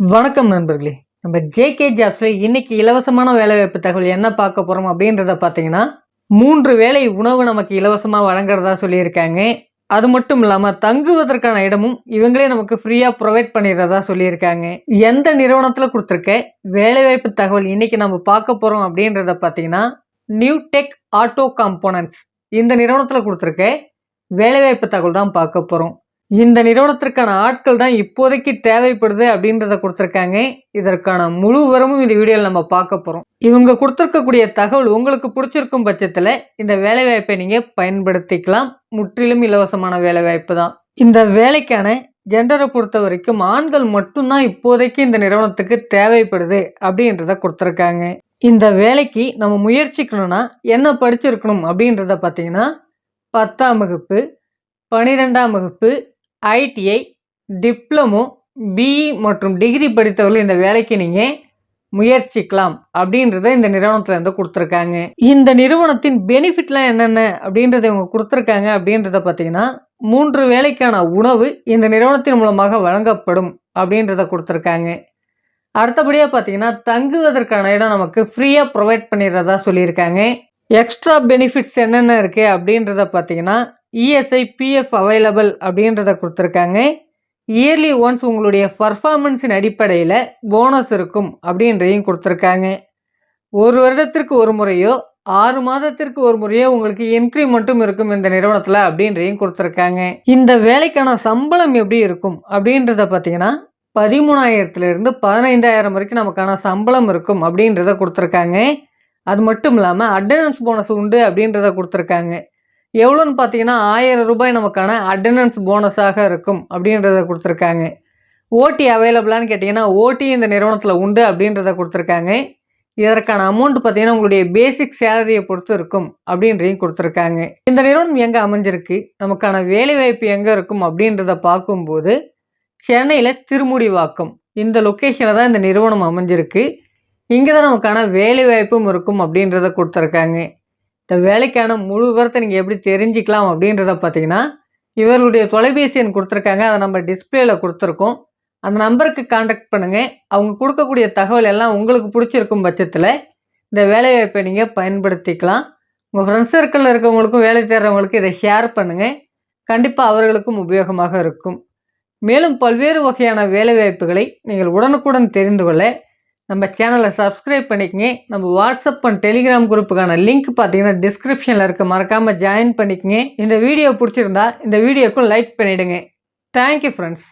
வணக்கம் நண்பர்களே. நம்ம ஜேகே ஜாப்ஸில் இன்னைக்கு இலவசமான வேலைவாய்ப்பு தகவல் என்ன பார்க்க போகிறோம் அப்படின்றத பார்த்தீங்கன்னா மூன்று வேலை உணவு நமக்கு இலவசமாக வழங்குறதா சொல்லியிருக்காங்க. அது மட்டும் இல்லாமல் தங்குவதற்கான இடமும் இவங்களே நமக்கு ஃப்ரீயாக ப்ரொவைட் பண்ணிடுறதா சொல்லியிருக்காங்க. எந்த நிறுவனத்தில் கொடுத்துருக்க வேலைவாய்ப்பு தகவல் இன்னைக்கு நம்ம பார்க்க போகிறோம் அப்படின்றத பார்த்தீங்கன்னா நியூ டெக் ஆட்டோ காம்போனன்ட்ஸ் இந்த நிறுவனத்தில் கொடுத்துருக்க வேலைவாய்ப்பு தகவல் தான் பார்க்க போகிறோம் இந்த நிறுவனத்திற்கான ஆட்கள் தான் இப்போதைக்கு தேவைப்படுது அப்படின்றத கொடுத்துருக்காங்க. இதற்கான முழு விவரமும் இந்த வீடியோவில் நம்ம பார்க்க போகிறோம் இவங்க கொடுத்துருக்கக்கூடிய தகவல் உங்களுக்கு பிடிச்சிருக்கும் பட்சத்தில் இந்த வேலைவாய்ப்பை நீங்கள் பயன்படுத்திக்கலாம். முற்றிலும் இலவசமான வேலைவாய்ப்பு தான். இந்த வேலைக்கான ஜெண்டரை பொறுத்த வரைக்கும் ஆண்கள் மட்டும்தான் இப்போதைக்கு இந்த நிறுவனத்துக்கு தேவைப்படுது அப்படின்றத கொடுத்துருக்காங்க. இந்த வேலைக்கு நம்ம முயற்சிக்கணும்னா என்ன படிச்சிருக்கணும் அப்படின்றத பார்த்தீங்கன்னா பத்தாம் வகுப்பு பனிரெண்டாம் வகுப்பு ஐடிஐ டிப்ளமோ பிஇ மற்றும் டிகிரி படித்தவர்கள் இந்த வேலைக்கு நீங்கள் முயற்சிக்கலாம் அப்படின்றத இந்த நிறுவனத்தில் இருந்து கொடுத்துருக்காங்க. இந்த நிறுவனத்தின் பெனிஃபிட்லாம் என்னென்ன அப்படின்றத இவங்க கொடுத்துருக்காங்க அப்படின்றத பார்த்தீங்கன்னா மூன்று வேலைக்கான உணவு இந்த நிறுவனத்தின் மூலமாக வழங்கப்படும் அப்படின்றத கொடுத்துருக்காங்க. அடுத்தபடியாக பார்த்தீங்கன்னா தங்குவதற்கான இடம் நமக்கு ஃப்ரீயாக ப்ரொவைட் பண்ணிடுறதா சொல்லியிருக்காங்க. எக்ஸ்ட்ரா பெனிஃபிட்ஸ் என்னென்ன இருக்குது அப்படின்றத பார்த்தீங்கன்னா இஎஸ்ஐ பிஎஃப் அவைலபிள் அப்படின்றத கொடுத்துருக்காங்க. இயர்லி ஒன்ஸ் உங்களுடைய பர்ஃபார்மன்ஸின் அடிப்படையில் போனஸ் இருக்கும் அப்படின்றதையும் கொடுத்துருக்காங்க. ஒரு வருடத்திற்கு ஒரு முறையோ ஆறு மாதத்திற்கு ஒரு முறையோ உங்களுக்கு இன்க்ரிமெண்ட்டும் இருக்கும் இந்த நிறுவனத்தில் அப்படின்றையும் கொடுத்துருக்காங்க. இந்த வேலைக்கான சம்பளம் எப்படி இருக்கும் அப்படின்றத பார்த்தீங்கன்னா பதிமூணாயிரத்துலேருந்து பதினைந்தாயிரம் வரைக்கும் நமக்கான சம்பளம் இருக்கும் அப்படின்றத கொடுத்துருக்காங்க. அது மட்டும் இல்லாமல் அட்டண்டன்ஸ் போனஸ் உண்டு அப்படின்றத கொடுத்துருக்காங்க. எவ்வளோன்னு பார்த்தீங்கன்னா ஆயிரம் ரூபாய் நமக்கான அட்டண்டன்ஸ் போனஸாக இருக்கும் அப்படின்றத கொடுத்துருக்காங்க. ஓடி அவைலபிளான்னு கேட்டிங்கன்னா ஓடி இந்த நிறுவனத்தில் உண்டு அப்படின்றத கொடுத்துருக்காங்க. இதற்கான அமௌண்ட் பார்த்தீங்கன்னா உங்களுடைய பேசிக் சேலரியை பொறுத்து இருக்கும் அப்படின்றதையும் கொடுத்துருக்காங்க. இந்த நிறுவனம் எங்கே அமைஞ்சிருக்கு? நமக்கான வேலைவாய்ப்பு எங்கே இருக்கும் அப்படின்றத பார்க்கும்போது சென்னையில் திருமுடிவாக்கம் இந்த லொக்கேஷனில் தான் இந்த நிறுவனம் அமைஞ்சிருக்கு. இங்கே தான் நமக்கான வேலைவாய்ப்பும் இருக்கும் அப்படின்றத கொடுத்துருக்காங்க. இந்த வேலைக்கான முழு விவரத்தை நீங்கள் எப்படி தெரிஞ்சுக்கலாம் அப்படின்றத பார்த்தீங்கன்னா இவர்களுடைய தொலைபேசி எண் கொடுத்துருக்காங்க. அதை நம்ம டிஸ்பிளேல கொடுத்துருக்கோம். அந்த நம்பருக்கு காண்டாக்ட் பண்ணுங்கள் அவங்க கொடுக்கக்கூடிய தகவல் எல்லாம் உங்களுக்கு பிடிச்சிருக்கும் பட்சத்தில் இந்த வேலைவாய்ப்பை நீங்கள் பயன்படுத்திக்கலாம். உங்கள் ஃப்ரெண்ட்ஸ் சர்க்கிளில் இருக்கவங்களுக்கும் வேலை தேடுறவங்களுக்கு இதை ஷேர் பண்ணுங்கள் கண்டிப்பாக அவர்களுக்கும் உபயோகமாக இருக்கும். மேலும் பல்வேறு வகையான வேலைவாய்ப்புகளை நீங்கள் உடனுக்குடன் தெரிந்து கொள்ள நம்ம சேனலை சப்ஸ்கிரைப் பண்ணிக்கங்க. நம்ம வாட்ஸ்அப் அண்ட் டெலிகிராம் குரூப்புக்கான லிங்க் பார்த்தீங்கன்னா டிஸ்கிரிப்ஷனில் இருக்க. மறக்காமல் ஜாயின் பண்ணிக்கங்க. இந்த வீடியோ பிடிச்சிருந்தா இந்த வீடியோக்கும் லைக் பண்ணிவிடுங்க தேங்க்யூ ஃப்ரெண்ட்ஸ்